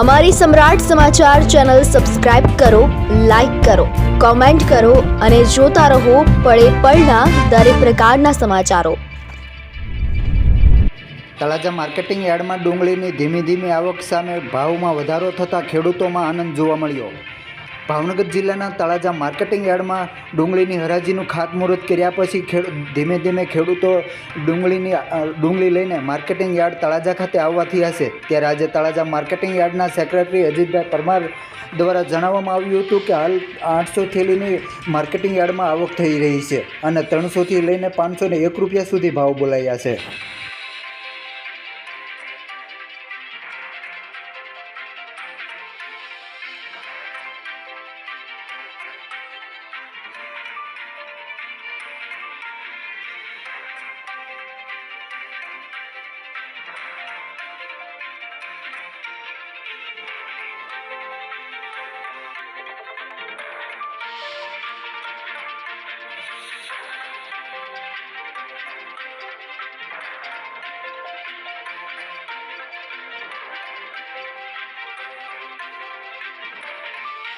અમારી Samrat Samachar channel subscribe કરો, like કરો, કોમેન્ટ કરો અને જોતા રહો પળે પળના દરેક પ્રકારના સમાચારો. તળાજા માર્કેટિંગ યાર્ડમાં ડુંગળીની ધીમી ધીમી આવક સામે ભાવમાં વધારો થતાં ખેડૂતોમાં આનંદ જોવા મળ્યો. ભાવનગર જિલ્લાના તળાજા માર્કેટિંગ યાર્ડમાં ડુંગળીની હરાજીનું ખાતમુહૂર્ત કર્યા પછી ધીમે ધીમે ખેડૂતો ડુંગળીની ડુંગળી લઈને માર્કેટિંગ યાર્ડ તળાજા ખાતે આવવાથી હશે. ત્યારે આજે તળાજા માર્કેટિંગ યાર્ડના સેક્રેટરી અજીતભાઈ પરમાર દ્વારા જણાવવામાં આવ્યું હતું કે હાલ આઠસો થેલીની માર્કેટિંગ યાર્ડમાં આવક થઈ રહી છે અને ત્રણસોથી લઈને પાંચસો એક રૂપિયા સુધી ભાવ બોલાયા છે.